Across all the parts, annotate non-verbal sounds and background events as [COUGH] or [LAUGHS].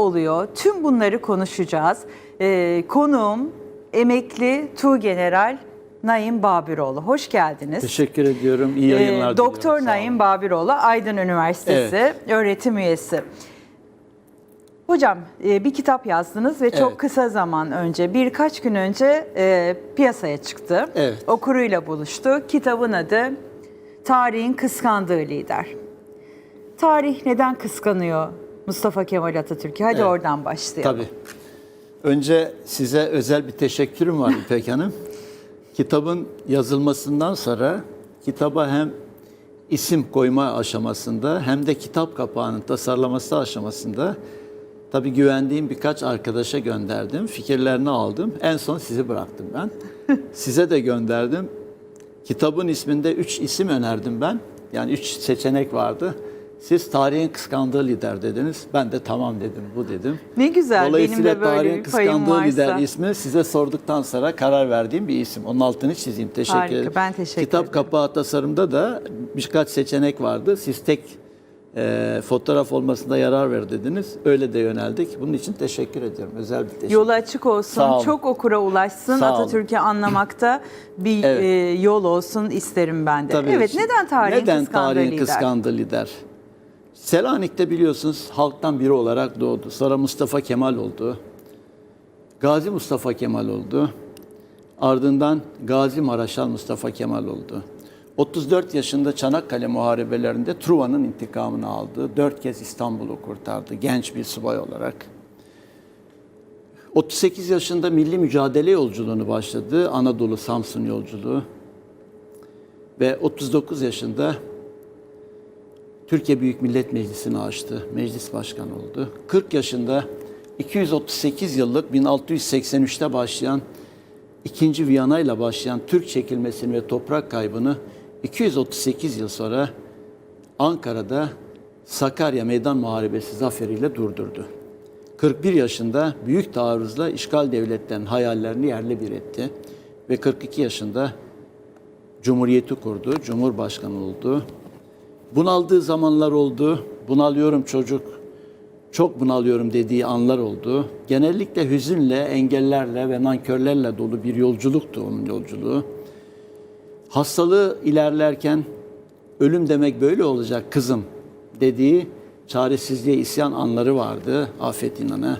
oluyor? Tüm bunları konuşacağız. Ee, konuğum emekli Tuğgeneral Naim Babiroğlu. Hoş geldiniz. Teşekkür ediyorum. İyi Ee, yayınlar Doktor diliyorum. Sağ Naim. Babiroğlu Aydın Üniversitesi öğretim üyesi. Hocam e, bir kitap yazdınız ve çok Evet. kısa zaman önce, birkaç gün önce e, piyasaya çıktı. Evet. Okuruyla buluştu. Kitabın adı Tarihin Kıskandığı Lider. Tarih neden kıskanıyor Mustafa Kemal Atatürk'ü? Hadi Evet. oradan başlayalım. Tabii. Önce size özel bir teşekkürüm var İpek Hanım. Kitabın yazılmasından sonra kitaba hem isim koyma aşamasında hem de kitap kapağının tasarlaması aşamasında tabii güvendiğim birkaç arkadaşa gönderdim. Fikirlerini aldım. En son sizi bıraktım ben. [LAUGHS] Size de gönderdim. Kitabın isminde üç isim önerdim ben. Yani üç seçenek vardı. Siz tarihin kıskandığı lider dediniz. Ben de tamam dedim, bu dedim. Ne güzel benim Dolayısıyla de böyle tarihin bir payım kıskandığı lider varsa. ismi size sorduktan sonra karar verdiğim bir isim. Onun altını çizeyim. Teşekkür Harika, ederim. ben teşekkür Kitap ederim. kapağı tasarımda da birkaç seçenek vardı. Siz tek e, fotoğraf olmasında yarar ver dediniz. Öyle de yöneldik. Bunun için teşekkür ediyorum. Özel bir teşekkür. Yolu açık olsun, çok okura ulaşsın. Atatürk'ü anlamakta bir Evet. e, yol olsun isterim ben de. Tabii. Evet, neden tarihin Neden kıskandığı tarihin lider? kıskandığı lider? Selanik'te biliyorsunuz halktan biri olarak doğdu. Sonra Mustafa Kemal oldu. Gazi Mustafa Kemal oldu. Ardından Gazi Maraşal Mustafa Kemal oldu. 34 yaşında Çanakkale muharebelerinde Truva'nın intikamını aldı. Dört kez İstanbul'u kurtardı genç bir subay olarak. 38 yaşında milli mücadele yolculuğunu başladı. Anadolu Samsun yolculuğu. Ve 39 yaşında Türkiye Büyük Millet Meclisi'ni açtı. Meclis başkanı oldu. 40 yaşında 238 yıllık 1683'te başlayan 2. Viyana ile başlayan Türk çekilmesini ve toprak kaybını 238 yıl sonra Ankara'da Sakarya Meydan Muharebesi zaferiyle durdurdu. 41 yaşında büyük taarruzla işgal devletlerinin hayallerini yerle bir etti ve 42 yaşında Cumhuriyeti kurdu, Cumhurbaşkanı oldu. Bunaldığı zamanlar oldu. Bunalıyorum çocuk, çok bunalıyorum dediği anlar oldu. Genellikle hüzünle, engellerle ve nankörlerle dolu bir yolculuktu onun yolculuğu. Hastalığı ilerlerken ölüm demek böyle olacak kızım dediği çaresizliğe isyan anları vardı Afet İnan'a.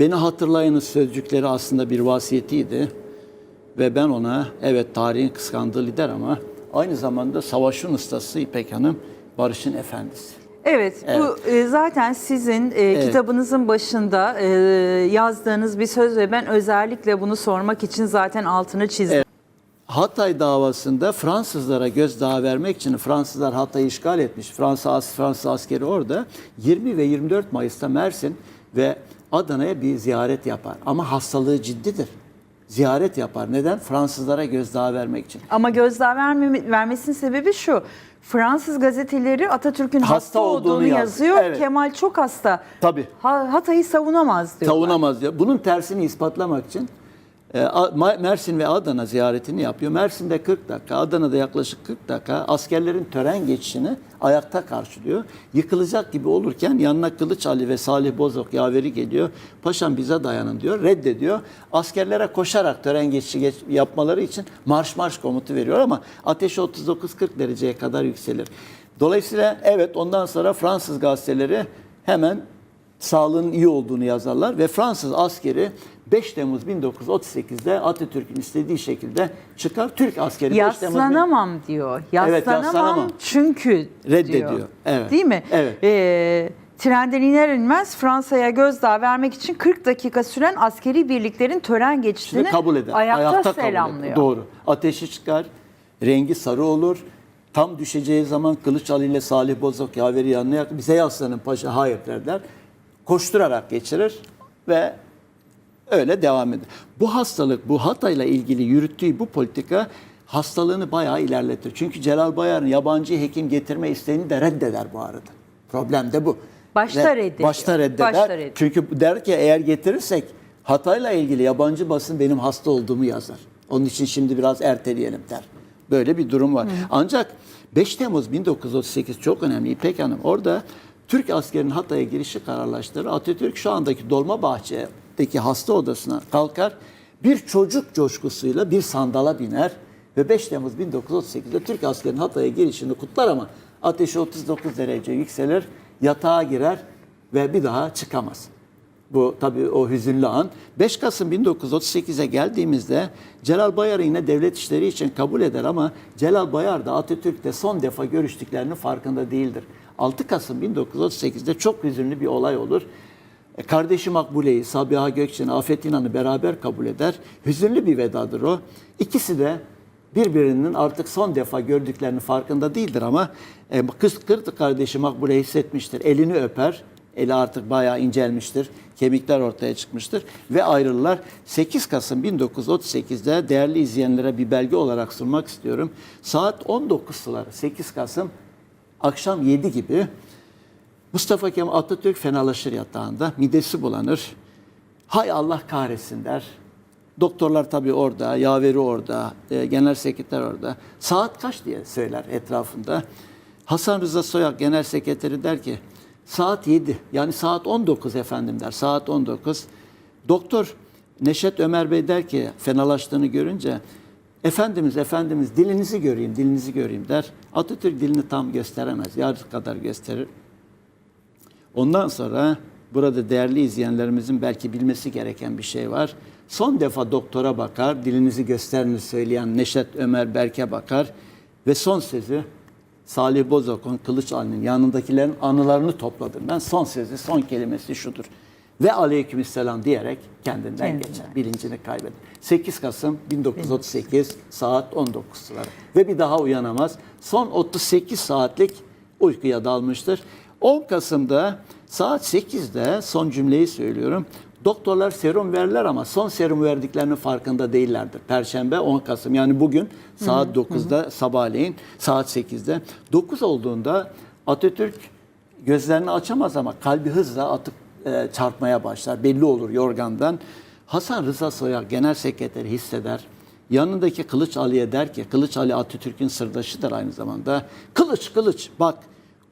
Beni hatırlayınız sözcükleri aslında bir vasiyetiydi. Ve ben ona evet tarihin kıskandığı lider ama aynı zamanda savaşın ustası İpek Hanım, barışın efendisi. Evet, bu e, zaten sizin e, kitabınızın başında e, yazdığınız bir söz ve ben özellikle bunu sormak için zaten altını çizdim. Hatay davasında Fransızlara gözdağı vermek için Fransızlar Hatay'ı işgal etmiş. Fransa Fransız askeri orada 20 ve 24 Mayıs'ta Mersin ve Adana'ya bir ziyaret yapar. Ama hastalığı ciddidir. Ziyaret yapar. Neden? Fransızlara gözdağı vermek için. Ama gözdağı vermeme, vermesinin sebebi şu. Fransız gazeteleri Atatürk'ün hasta, Hasta olduğunu, olduğunu yaz- yazıyor. Evet. Kemal çok hasta. Tabii. Ha- Hatay'ı savunamaz diyorlar. Savunamaz diyor. Bunun tersini ispatlamak için Mersin ve Adana ziyaretini yapıyor. Mersin'de 40 dakika, Adana'da yaklaşık 40 dakika askerlerin tören geçişini ayakta karşılıyor. Yıkılacak gibi olurken yanına Kılıç Ali ve Salih Bozok yaveri geliyor. Paşam bize dayanın diyor. Reddediyor. Askerlere koşarak tören geçişi geç- yapmaları için marş marş komutu veriyor ama ateşi 39-40 dereceye kadar yükselir. Dolayısıyla evet ondan sonra Fransız gazeteleri hemen sağlığının iyi olduğunu yazarlar ve Fransız askeri 5 Temmuz 1938'de Atatürk'ün istediği şekilde çıkar. Türk askeri 5 Temmuz Yaslanamam diyor. Yaslanamam, Evet, yaslanamam. çünkü Reddediyor. diyor. Evet. Değil mi? Evet. Ee, trenden iner inmez Fransa'ya gözdağı vermek için 40 dakika süren askeri birliklerin tören geçişini Şimdi kabul eder. ayakta, kabul eder. selamlıyor. Doğru. Ateşi çıkar, rengi sarı olur. Tam düşeceği zaman Kılıç Ali ile Salih Bozok yaveri yanına yak- bize yaslanın paşa hayır derler. Koşturarak geçirir ve öyle devam eder. Bu hastalık, bu Hatay'la ilgili yürüttüğü bu politika hastalığını bayağı ilerletir. Çünkü Celal Bayar'ın yabancı hekim getirme isteğini de reddeder bu arada. Problem de bu. Başta reddeder. Başta reddediyor. Çünkü der ki eğer getirirsek Hatay'la ilgili yabancı basın benim hasta olduğumu yazar. Onun için şimdi biraz erteleyelim der. Böyle bir durum var. Ancak 5 Temmuz 1938 çok önemli İpek Hanım. Orada Türk askerinin Hatay'a girişi kararlaştırır. Atatürk şu andaki Dolmabahçe'deki hasta odasına kalkar. Bir çocuk coşkusuyla bir sandala biner ve 5 Temmuz 1938'de Türk askerinin Hatay'a girişini kutlar ama ateşi 39 derece yükselir, yatağa girer ve bir daha çıkamaz. Bu tabii o hüzünlü an. 5 Kasım 1938'e geldiğimizde Celal Bayar'ı yine devlet işleri için kabul eder ama Celal Bayar da Atatürk'le son defa görüştüklerinin farkında değildir. 6 Kasım 1938'de çok hüzünlü bir olay olur. E, Kardeşi Makbule'yi, Sabiha Gökçen'i, Afet İnan'ı beraber kabul eder. Hüzünlü bir vedadır o. İkisi de birbirinin artık son defa gördüklerinin farkında değildir ama e, kız kırdı kardeşi Makbule hissetmiştir. Elini öper. Eli artık bayağı incelmiştir. Kemikler ortaya çıkmıştır ve ayrılırlar. 8 Kasım 1938'de değerli izleyenlere bir belge olarak sunmak istiyorum. Saat 19 suları 8 Kasım akşam 7 gibi Mustafa Kemal Atatürk fenalaşır yatağında. Midesi bulanır. Hay Allah kahretsin der. Doktorlar tabii orada, yaveri orada, e, genel sekreter orada. Saat kaç diye söyler etrafında. Hasan Rıza Soyak genel sekreteri der ki saat 7 yani saat 19 efendim der. Saat 19. Doktor Neşet Ömer Bey der ki fenalaştığını görünce Efendimiz, Efendimiz dilinizi göreyim, dilinizi göreyim der. Atatürk dilini tam gösteremez. Yarı kadar gösterir. Ondan sonra burada değerli izleyenlerimizin belki bilmesi gereken bir şey var. Son defa doktora bakar, dilinizi gösteriniz söyleyen Neşet Ömer Berk'e bakar ve son sözü Salih Bozok'un Kılıç Ali'nin yanındakilerin anılarını topladım. Ben son sözü, son kelimesi şudur. Ve aleykümselam diyerek kendinden Kendinden. geçer. Bilincini kaybeder. 8 Kasım 1938 saat 19 suları. Ve bir daha uyanamaz. Son 38 saatlik uykuya dalmıştır. 10 Kasım'da saat 8'de son cümleyi söylüyorum. Doktorlar serum verirler ama son serum verdiklerinin farkında değillerdir. Perşembe 10 Kasım yani bugün saat 9'da sabahleyin saat 8'de. 9 olduğunda Atatürk gözlerini açamaz ama kalbi hızla atıp e, çarpmaya başlar. Belli olur yorgandan. Hasan Rıza Soyak genel sekreteri hisseder. Yanındaki Kılıç Ali'ye der ki, Kılıç Ali Atatürk'ün sırdaşıdır aynı zamanda. Kılıç, Kılıç bak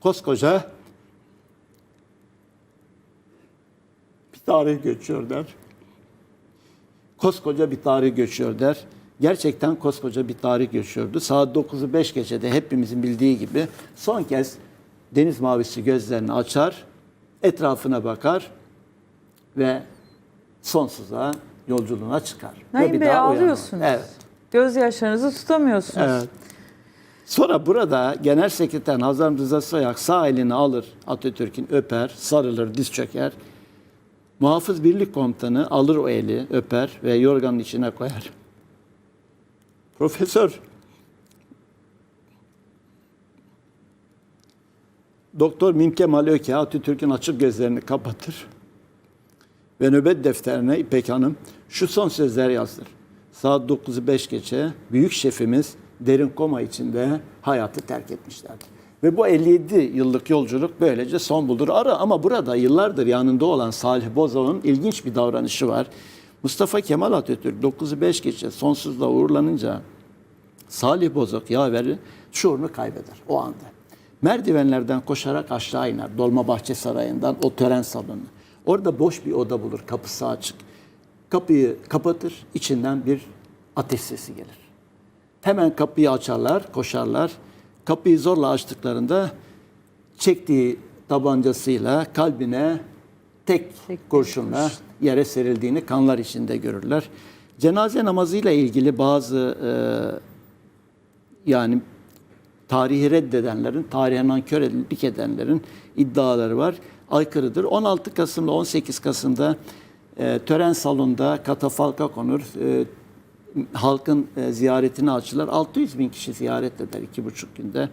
koskoca bir tarih geçiyor der. Koskoca bir tarih geçiyor der. Gerçekten koskoca bir tarih geçiyordu. Saat 9'u 5 geçede hepimizin bildiği gibi son kez deniz mavisi gözlerini açar, etrafına bakar ve sonsuza yolculuğuna çıkar. Ve Naim bir Bey ağlıyorsunuz. Evet. Gözyaşlarınızı tutamıyorsunuz. Evet. Sonra burada Genel Sekreter Hazar Rıza Soyak sağ elini alır Atatürk'ün öper, sarılır, diz çöker. Muhafız Birlik Komutanı alır o eli, öper ve yorganın içine koyar. Profesör, Doktor Mim Kemal Öke Atatürk'ün açık gözlerini kapatır ve nöbet defterine İpek Hanım şu son sözler yazdır. Saat 9'u 5 geçe büyük şefimiz derin koma içinde hayatı terk etmişlerdi. Ve bu 57 yıllık yolculuk böylece son bulur. Ara ama burada yıllardır yanında olan Salih Bozok'un ilginç bir davranışı var. Mustafa Kemal Atatürk 9'u 5 geçe sonsuzluğa uğurlanınca Salih Bozok yaveri şuurunu kaybeder o anda. Merdivenlerden koşarak aşağı iner Dolmabahçe Sarayı'ndan o tören salonuna. Orada boş bir oda bulur, kapısı açık. Kapıyı kapatır, içinden bir ateş sesi gelir. Hemen kapıyı açarlar, koşarlar. Kapıyı zorla açtıklarında çektiği tabancasıyla kalbine tek Tek kurşunla yere serildiğini kanlar içinde görürler. Cenaze namazıyla ilgili bazı e, yani tarihi reddedenlerin, tarihe nankörlük edenlerin iddiaları var. Aykırıdır. 16 Kasım ile 18 Kasım'da e, tören salonunda katafalka konur. E, halkın e, ziyaretine açılır. 600 bin kişi ziyaret eder iki buçuk günde.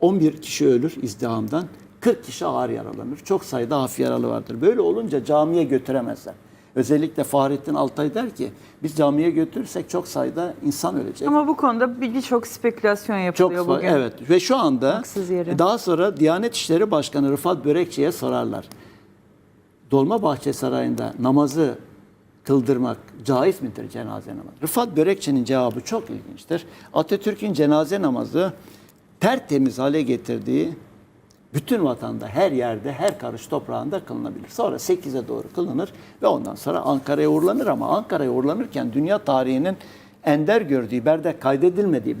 11 kişi ölür izdihamdan. 40 kişi ağır yaralanır. Çok sayıda hafif yaralı vardır. Böyle olunca camiye götüremezler. Özellikle Fahrettin Altay der ki biz camiye götürürsek çok sayıda insan ölecek. Ama bu konuda bir- birçok spekülasyon Çok yapılıyor fa- bugün. evet ve şu anda daha sonra Diyanet İşleri Başkanı Rıfat Börekçi'ye sorarlar. Dolmabahçe Sarayı'nda namazı kıldırmak caiz midir cenaze namazı? Rıfat Börekçi'nin cevabı çok ilginçtir. Atatürk'ün cenaze namazı tertemiz hale getirdiği bütün vatanda, her yerde, her karış toprağında kılınabilir. Sonra 8'e doğru kılınır ve ondan sonra Ankara'ya uğurlanır ama Ankara'ya uğurlanırken dünya tarihinin ender gördüğü, berde kaydedilmediği, ben